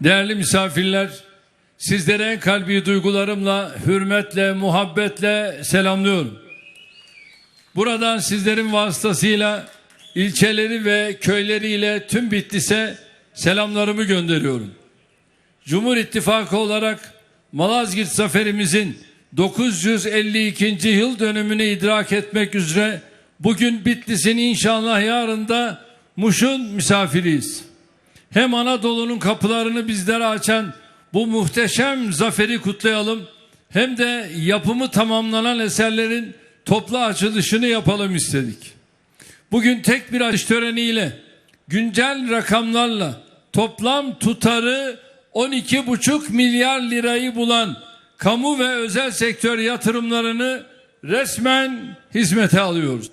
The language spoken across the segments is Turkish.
Değerli misafirler, sizlere en kalbi duygularımla, hürmetle, muhabbetle selamlıyorum. Buradan sizlerin vasıtasıyla ilçeleri ve köyleriyle tüm Bitlis'e selamlarımı gönderiyorum. Cumhur İttifakı olarak Malazgirt zaferimizin 952. yıl dönümünü idrak etmek üzere bugün Bitlis'in inşallah yarında Muş'un misafiriyiz. Hem Anadolu'nun kapılarını bizlere açan bu muhteşem zaferi kutlayalım hem de yapımı tamamlanan eserlerin toplu açılışını yapalım istedik. Bugün tek bir açış töreniyle güncel rakamlarla toplam tutarı 12,5 milyar lirayı bulan kamu ve özel sektör yatırımlarını resmen hizmete alıyoruz.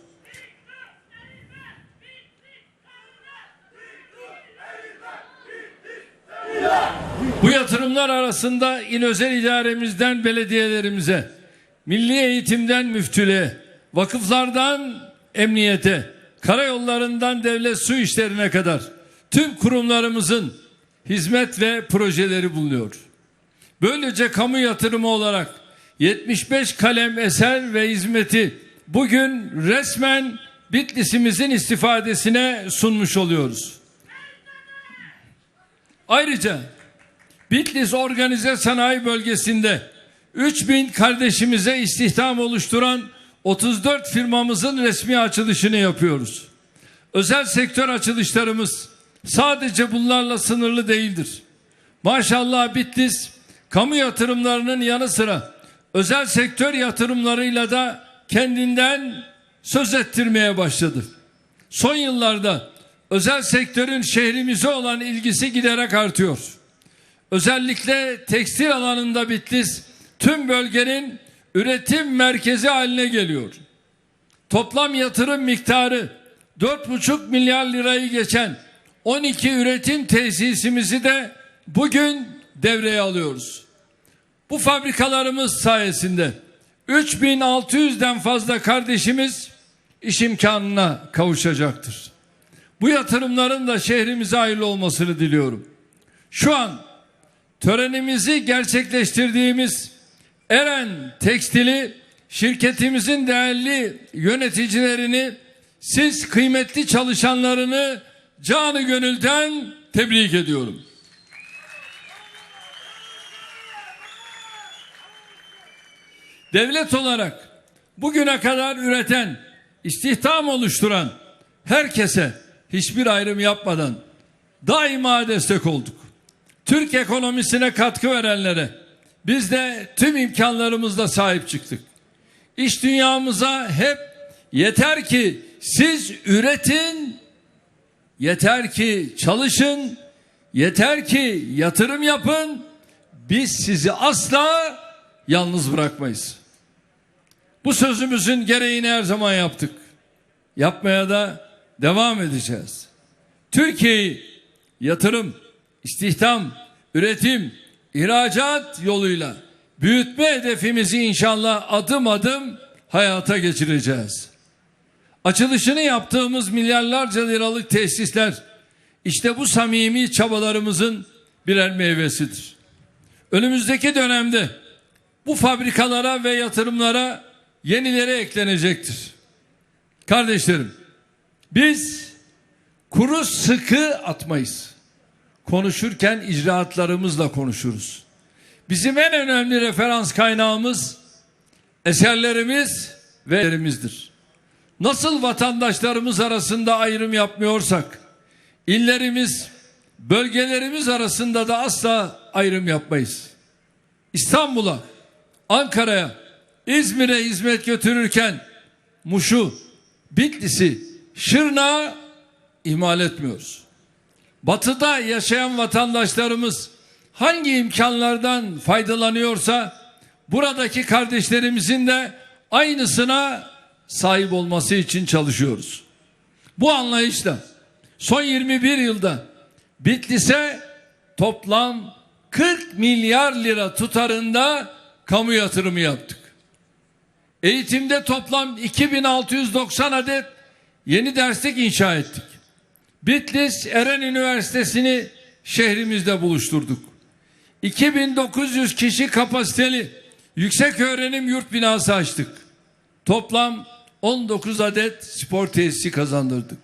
Bu yatırımlar arasında il özel idaremizden belediyelerimize, milli eğitimden müftülüğe, vakıflardan emniyete, karayollarından devlet su işlerine kadar tüm kurumlarımızın hizmet ve projeleri bulunuyor. Böylece kamu yatırımı olarak 75 kalem eser ve hizmeti bugün resmen Bitlis'imizin istifadesine sunmuş oluyoruz. Ayrıca Bitlis Organize Sanayi Bölgesi'nde 3000 kardeşimize istihdam oluşturan 34 firmamızın resmi açılışını yapıyoruz. Özel sektör açılışlarımız sadece bunlarla sınırlı değildir. Maşallah Bitlis kamu yatırımlarının yanı sıra özel sektör yatırımlarıyla da kendinden söz ettirmeye başladı. Son yıllarda özel sektörün şehrimize olan ilgisi giderek artıyor. Özellikle tekstil alanında Bitlis tüm bölgenin üretim merkezi haline geliyor. Toplam yatırım miktarı 4,5 milyar lirayı geçen 12 üretim tesisimizi de bugün devreye alıyoruz. Bu fabrikalarımız sayesinde 3600'den fazla kardeşimiz iş imkanına kavuşacaktır. Bu yatırımların da şehrimize hayırlı olmasını diliyorum. Şu an törenimizi gerçekleştirdiğimiz Eren Tekstili şirketimizin değerli yöneticilerini siz kıymetli çalışanlarını canı gönülden tebrik ediyorum. Devlet olarak bugüne kadar üreten, istihdam oluşturan herkese hiçbir ayrım yapmadan daima destek olduk. Türk ekonomisine katkı verenlere biz de tüm imkanlarımızla sahip çıktık. İş dünyamıza hep yeter ki siz üretin, yeter ki çalışın, yeter ki yatırım yapın. Biz sizi asla yalnız bırakmayız. Bu sözümüzün gereğini her zaman yaptık. Yapmaya da devam edeceğiz. Türkiye'yi yatırım, istihdam, üretim, ihracat yoluyla büyütme hedefimizi inşallah adım adım hayata geçireceğiz. Açılışını yaptığımız milyarlarca liralık tesisler işte bu samimi çabalarımızın birer meyvesidir. Önümüzdeki dönemde bu fabrikalara ve yatırımlara yenileri eklenecektir. Kardeşlerim biz kuru sıkı atmayız. Konuşurken icraatlarımızla konuşuruz. Bizim en önemli referans kaynağımız eserlerimiz ve elimizdir. Nasıl vatandaşlarımız arasında ayrım yapmıyorsak illerimiz, bölgelerimiz arasında da asla ayrım yapmayız. İstanbul'a, Ankara'ya, İzmir'e hizmet götürürken Muş'u, Bitlis'i, Şırnak'ı ihmal etmiyoruz. Batıda yaşayan vatandaşlarımız hangi imkanlardan faydalanıyorsa buradaki kardeşlerimizin de aynısına sahip olması için çalışıyoruz. Bu anlayışla son 21 yılda Bitlis'e toplam 40 milyar lira tutarında kamu yatırımı yaptık. Eğitimde toplam 2690 adet yeni derslik inşa ettik. Bitlis Eren Üniversitesi'ni şehrimizde buluşturduk. 2900 kişi kapasiteli yüksek öğrenim yurt binası açtık. Toplam 19 adet spor tesisi kazandırdık.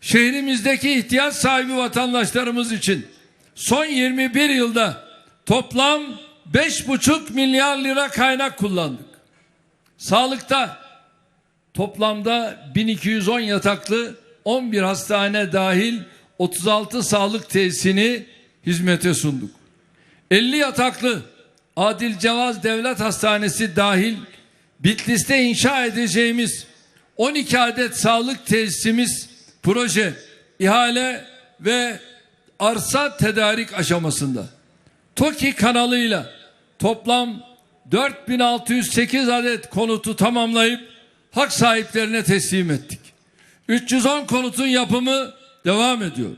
Şehrimizdeki ihtiyaç sahibi vatandaşlarımız için son 21 yılda toplam 5,5 milyar lira kaynak kullandık. Sağlıkta toplamda 1210 yataklı 11 hastane dahil 36 sağlık tesisini hizmete sunduk. 50 yataklı Adil Cevaz Devlet Hastanesi dahil Bitlis'te inşa edeceğimiz 12 adet sağlık tesisimiz proje, ihale ve arsa tedarik aşamasında. TOKİ kanalıyla toplam 4608 adet konutu tamamlayıp hak sahiplerine teslim ettik. 310 konutun yapımı devam ediyor.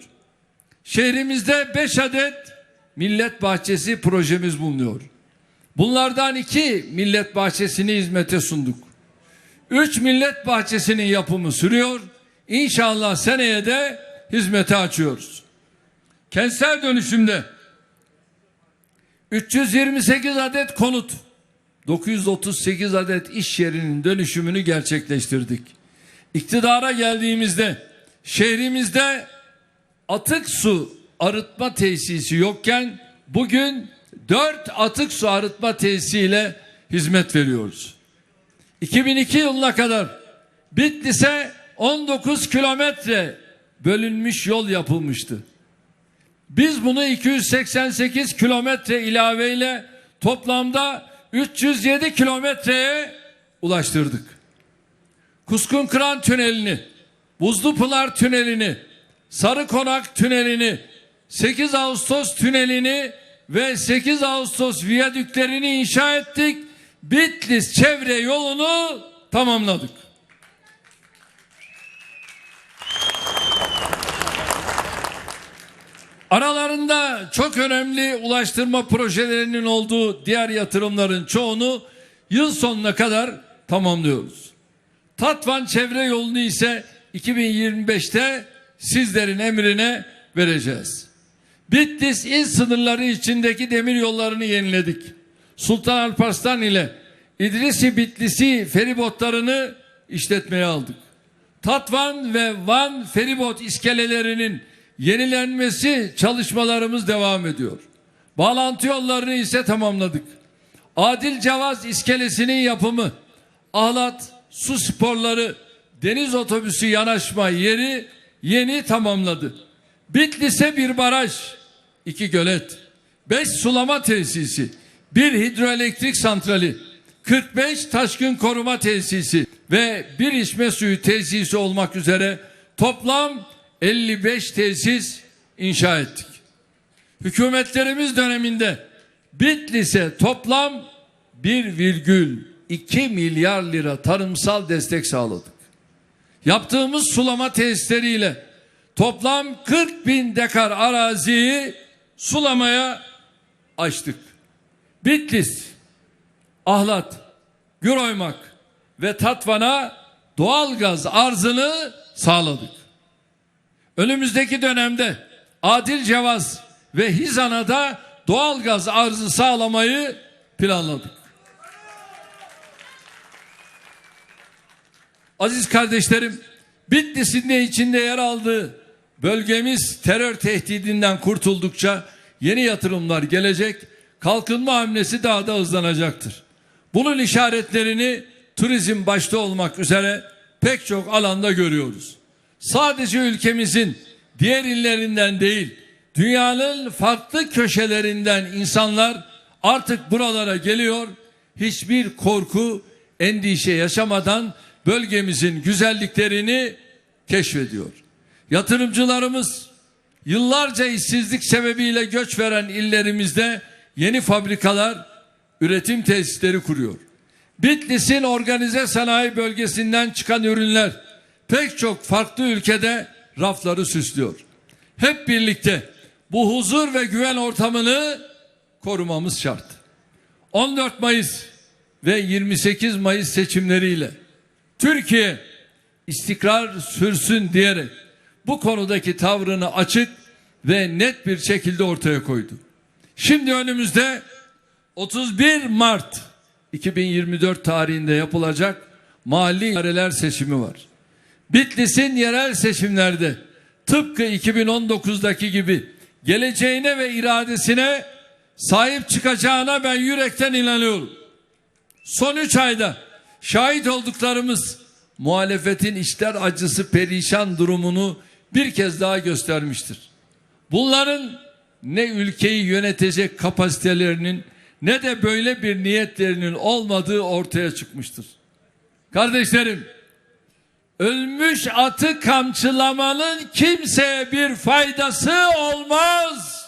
Şehrimizde 5 adet millet bahçesi projemiz bulunuyor. Bunlardan iki millet bahçesini hizmete sunduk. Üç millet bahçesinin yapımı sürüyor. İnşallah seneye de hizmete açıyoruz. Kentsel dönüşümde 328 adet konut, 938 adet iş yerinin dönüşümünü gerçekleştirdik. İktidara geldiğimizde şehrimizde atık su arıtma tesisi yokken bugün 4 atık su arıtma tesisiyle hizmet veriyoruz. 2002 yılına kadar Bitlis'e 19 kilometre bölünmüş yol yapılmıştı. Biz bunu 288 kilometre ilaveyle toplamda 307 kilometreye ulaştırdık. Kuskun Kıran Tüneli'ni, Buzlu Pınar Tüneli'ni, Sarı Konak Tüneli'ni, 8 Ağustos Tüneli'ni ve 8 Ağustos viyadüklerini inşa ettik. Bitlis çevre yolunu tamamladık. Aralarında çok önemli ulaştırma projelerinin olduğu diğer yatırımların çoğunu yıl sonuna kadar tamamlıyoruz. Tatvan çevre yolunu ise 2025'te sizlerin emrine vereceğiz. Bitlis il sınırları içindeki demir yollarını yeniledik. Sultan Alparslan ile İdrisi Bitlisi feribotlarını işletmeye aldık. Tatvan ve Van feribot iskelelerinin yenilenmesi çalışmalarımız devam ediyor. Bağlantı yollarını ise tamamladık. Adil Cevaz iskelesinin yapımı, Ahlat su sporları, deniz otobüsü yanaşma yeri yeni tamamladı. Bitlis'e bir baraj, iki gölet, beş sulama tesisi, bir hidroelektrik santrali, 45 taşkın koruma tesisi ve bir içme suyu tesisi olmak üzere toplam 55 tesis inşa ettik. Hükümetlerimiz döneminde Bitlis'e toplam 1,2 milyar lira tarımsal destek sağladık. Yaptığımız sulama tesisleriyle toplam 40 bin dekar araziyi sulamaya açtık. Bitlis, Ahlat, Güroymak ve Tatvan'a doğal gaz arzını sağladık. Önümüzdeki dönemde Adil Cevaz ve Hizan'a da doğal gaz arzı sağlamayı planladık. Aziz kardeşlerim, Bitlis'in de içinde yer aldığı bölgemiz terör tehdidinden kurtuldukça yeni yatırımlar gelecek, kalkınma hamlesi daha da hızlanacaktır. Bunun işaretlerini turizm başta olmak üzere pek çok alanda görüyoruz. Sadece ülkemizin diğer illerinden değil, dünyanın farklı köşelerinden insanlar artık buralara geliyor. Hiçbir korku, endişe yaşamadan bölgemizin güzelliklerini keşfediyor. Yatırımcılarımız yıllarca işsizlik sebebiyle göç veren illerimizde yeni fabrikalar, üretim tesisleri kuruyor. Bitlis'in organize sanayi bölgesinden çıkan ürünler pek çok farklı ülkede rafları süslüyor. Hep birlikte bu huzur ve güven ortamını korumamız şart. 14 Mayıs ve 28 Mayıs seçimleriyle Türkiye istikrar sürsün diyerek bu konudaki tavrını açık ve net bir şekilde ortaya koydu. Şimdi önümüzde 31 Mart 2024 tarihinde yapılacak mahalli idareler seçimi var. Bitlis'in yerel seçimlerde tıpkı 2019'daki gibi geleceğine ve iradesine sahip çıkacağına ben yürekten inanıyorum. Son üç ayda şahit olduklarımız muhalefetin içler acısı perişan durumunu bir kez daha göstermiştir. Bunların ne ülkeyi yönetecek kapasitelerinin ne de böyle bir niyetlerinin olmadığı ortaya çıkmıştır. Kardeşlerim, ölmüş atı kamçılamanın kimseye bir faydası olmaz.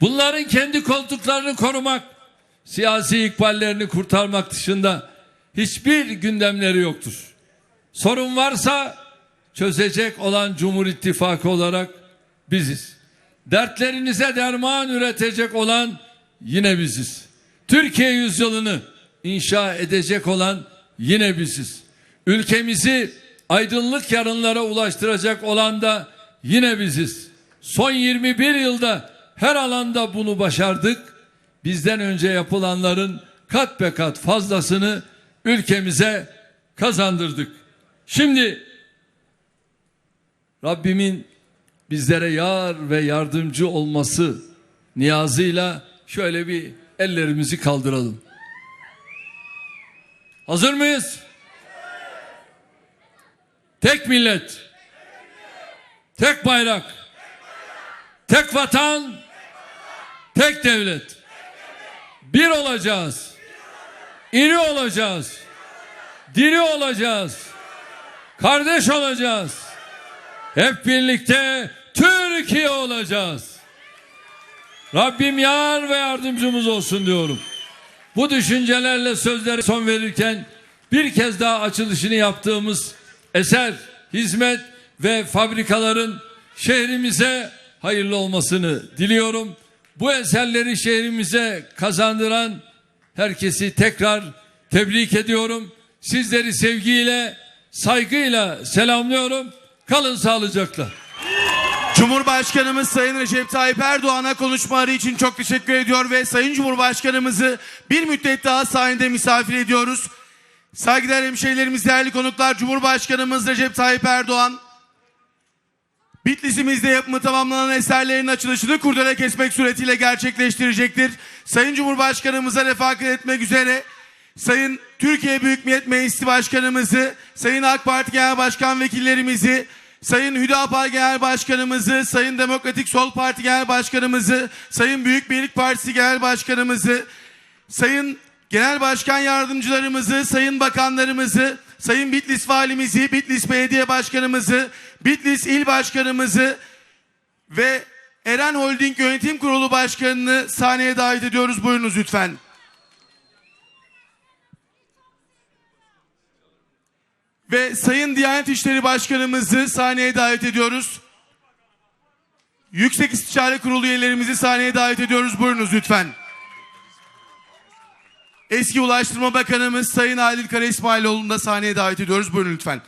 Bunların kendi koltuklarını korumak, siyasi ikballerini kurtarmak dışında hiçbir gündemleri yoktur. Sorun varsa çözecek olan Cumhur İttifakı olarak biziz. Dertlerinize derman üretecek olan yine biziz. Türkiye yüzyılını inşa edecek olan yine biziz. Ülkemizi aydınlık yarınlara ulaştıracak olan da yine biziz. Son 21 yılda her alanda bunu başardık. Bizden önce yapılanların kat be kat fazlasını ülkemize kazandırdık. Şimdi Rabbimin bizlere yar ve yardımcı olması niyazıyla şöyle bir ellerimizi kaldıralım. Hazır mıyız? Tek millet, tek bayrak, tek vatan, tek devlet. Bir olacağız. İri olacağız. Diri olacağız. Kardeş olacağız. Hep birlikte Türkiye olacağız. Rabbim yar ve yardımcımız olsun diyorum. Bu düşüncelerle sözlere son verirken bir kez daha açılışını yaptığımız eser, hizmet ve fabrikaların şehrimize hayırlı olmasını diliyorum. Bu eserleri şehrimize kazandıran herkesi tekrar tebrik ediyorum. Sizleri sevgiyle, saygıyla selamlıyorum. Kalın sağlıcakla. Cumhurbaşkanımız Sayın Recep Tayyip Erdoğan'a konuşmaları için çok teşekkür ediyor ve Sayın Cumhurbaşkanımızı bir müddet daha sahnede misafir ediyoruz. Saygıdeğer hemşehrilerimiz, değerli konuklar, Cumhurbaşkanımız Recep Tayyip Erdoğan, Bitlis'imizde yapımı tamamlanan eserlerin açılışını kurdele kesmek suretiyle gerçekleştirecektir. Sayın Cumhurbaşkanımıza refakat etmek üzere Sayın Türkiye Büyük Millet Meclisi Başkanımızı, Sayın AK Parti Genel Başkan Vekillerimizi, Sayın Hüdapar Genel Başkanımızı, Sayın Demokratik Sol Parti Genel Başkanımızı, Sayın Büyük Birlik Partisi Genel Başkanımızı, Sayın Genel Başkan Yardımcılarımızı, Sayın Bakanlarımızı, Sayın Bitlis Valimizi, Bitlis Belediye Başkanımızı, Bitlis İl Başkanımızı ve Eren Holding Yönetim Kurulu Başkanı'nı sahneye davet ediyoruz. Buyurunuz lütfen. Ve Sayın Diyanet İşleri Başkanımızı sahneye davet ediyoruz. Yüksek İstişare Kurulu üyelerimizi sahneye davet ediyoruz. Buyurunuz lütfen. Eski Ulaştırma Bakanımız Sayın Adil Kara İsmailoğlu'nu da sahneye davet ediyoruz. Buyurun lütfen.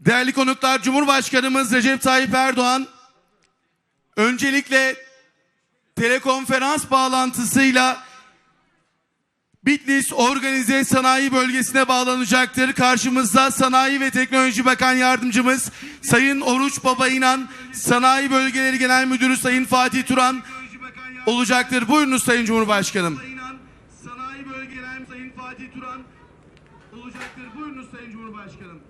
Değerli konuklar, Cumhurbaşkanımız Recep Tayyip Erdoğan öncelikle telekonferans bağlantısıyla Bitlis Organize Sanayi Bölgesi'ne bağlanacaktır. Karşımızda Sanayi ve Teknoloji Bakan Yardımcımız Sayın Oruç Baba İnan, Sanayi Bölgeleri Genel Müdürü Sayın Fatih Turan olacaktır. Buyurunuz Sayın Cumhurbaşkanım. Sayın Cumhurbaşkanım.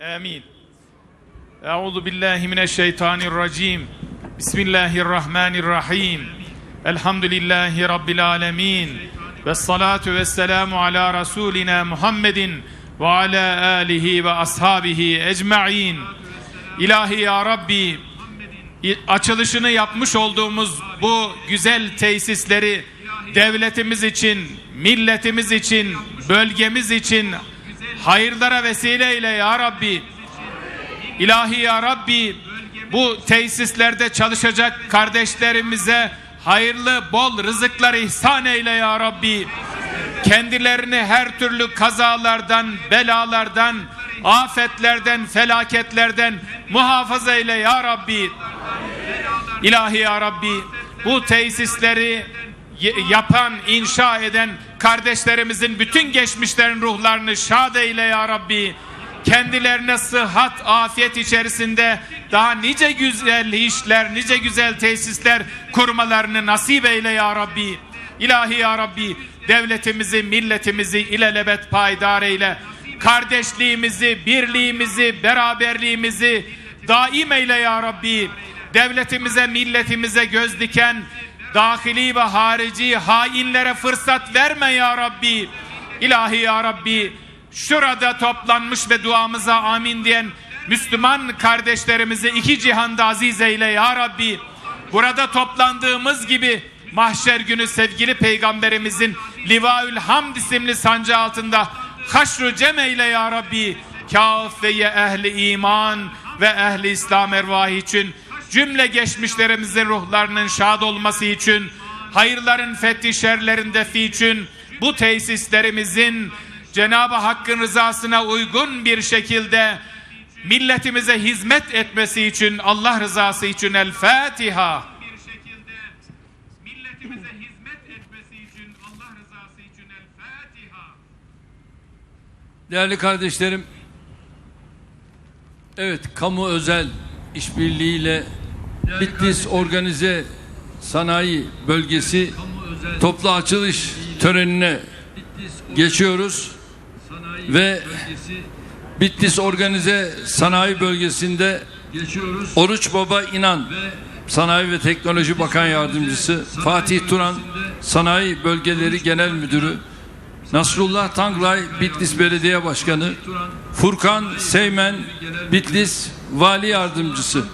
Amin. Euzu billahi mineşşeytanirracim. Bismillahirrahmanirrahim. Elhamdülillahi rabbil alamin. Ve salatu ve selamu ala rasulina Muhammedin ve ala alihi ve ashabihi ecmaîn. İlahi ya Rabbi açılışını yapmış olduğumuz bu güzel tesisleri devletimiz için, milletimiz için, bölgemiz için hayırlara vesileyle ya Rabbi İlahi ya Rabbi bu tesislerde çalışacak kardeşlerimize hayırlı bol rızıklar ihsan eyle ya Rabbi. Kendilerini her türlü kazalardan, belalardan, afetlerden, felaketlerden muhafaza eyle ya Rabbi. İlahi ya Rabbi bu tesisleri yapan, inşa eden kardeşlerimizin bütün geçmişlerin ruhlarını şad eyle ya Rabbi. Kendilerine sıhhat, afiyet içerisinde daha nice güzel işler, nice güzel tesisler kurmalarını nasip eyle ya Rabbi. İlahi ya Rabbi devletimizi, milletimizi ilelebet payidar eyle. Kardeşliğimizi, birliğimizi, beraberliğimizi daim eyle ya Rabbi. Devletimize, milletimize göz diken dahili ve harici hainlere fırsat verme ya Rabbi. İlahi ya Rabbi şurada toplanmış ve duamıza amin diyen Müslüman kardeşlerimizi iki cihanda aziz eyle ya Rabbi. Burada toplandığımız gibi mahşer günü sevgili peygamberimizin Livaül Hamd isimli sancı altında haşru cem eyle ya Rabbi. Kafeye ehli iman ve ehli İslam ervahı için cümle geçmişlerimizin ruhlarının şad olması için hayırların fethi şerlerin defi için bu tesislerimizin Cenab-ı Hakk'ın rızasına uygun bir şekilde milletimize hizmet etmesi için Allah rızası için El Fatiha. milletimize hizmet etmesi için Allah rızası için El Fatiha. Değerli kardeşlerim, evet kamu özel işbirliğiyle Bitlis Organize Sanayi Bölgesi toplu açılış törenine geçiyoruz ve Bitlis Organize Sanayi Bölgesi'nde Oruç Baba İnan Sanayi ve Teknoloji Bakan Yardımcısı Fatih Turan Sanayi Bölgeleri Genel Müdürü Nasrullah Tanglay Bitlis Belediye Başkanı Furkan Seymen Bitlis Vali Yardımcısı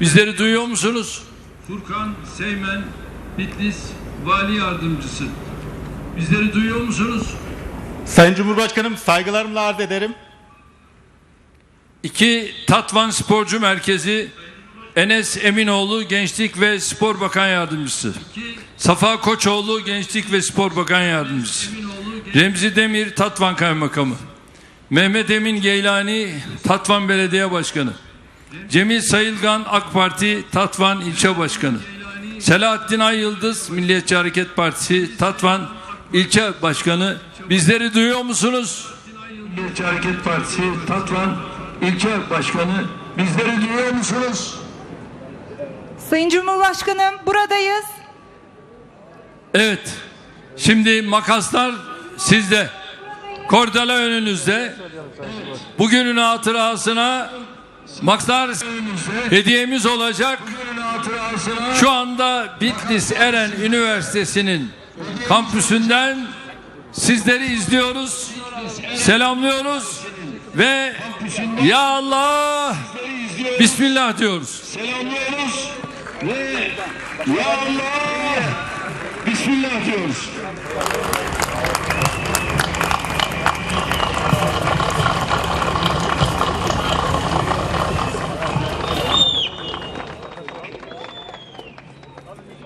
Bizleri duyuyor musunuz? Furkan Seymen Bitlis Vali Yardımcısı. Bizleri duyuyor musunuz? Sayın Cumhurbaşkanım saygılarımla arz ederim. İki Tatvan Sporcu Merkezi Enes Eminoğlu Gençlik ve Spor Bakan Yardımcısı. Safa Koçoğlu Gençlik ve Spor Bakan Yardımcısı. Remzi Demir Tatvan Kaymakamı. Mehmet Emin Geylani Tatvan Belediye Başkanı. Cemil Sayılgan AK Parti Tatvan İlçe Başkanı. Selahattin Ay Yıldız Milliyetçi Hareket Partisi Tatvan İlçe Başkanı bizleri duyuyor musunuz? Milliyetçi Hareket Partisi Tatvan İlçe Başkanı. Bizleri duyuyor musunuz? Sayın Cumhurbaşkanım buradayız. Evet. Şimdi makaslar sizde. Kordela önünüzde. Bugünün hatırasına makaslar hediyemiz olacak. Şu anda Bitlis Eren Üniversitesi'nin kampüsünden sizleri izliyoruz. Selamlıyoruz ve ya Allah Bismillah diyoruz. Selamlıyoruz ve Ya Allah Bismillah diyoruz.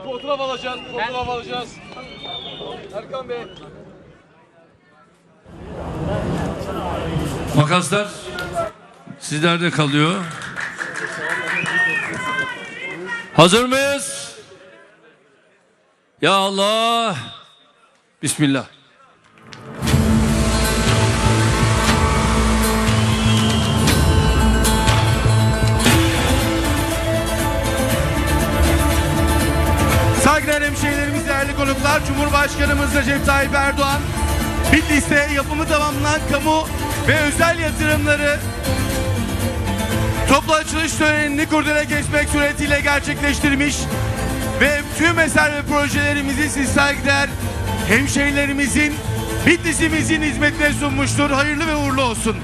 Fotoğraf alacağız, fotoğraf alacağız. Erkan Bey. Makaslar sizlerde kalıyor. Hazır mıyız? Ya Allah. Bismillah. Saygıdeğer hemşehrilerimiz, değerli konuklar, Cumhurbaşkanımız Recep Tayyip Erdoğan, Bitlis'te yapımı tamamlanan kamu ve özel yatırımları toplu açılış törenini kurdele geçmek suretiyle gerçekleştirmiş ve tüm eser ve projelerimizi siz saygıdeğer hemşehrilerimizin, Bitlis'imizin hizmetine sunmuştur. Hayırlı ve uğurlu olsun.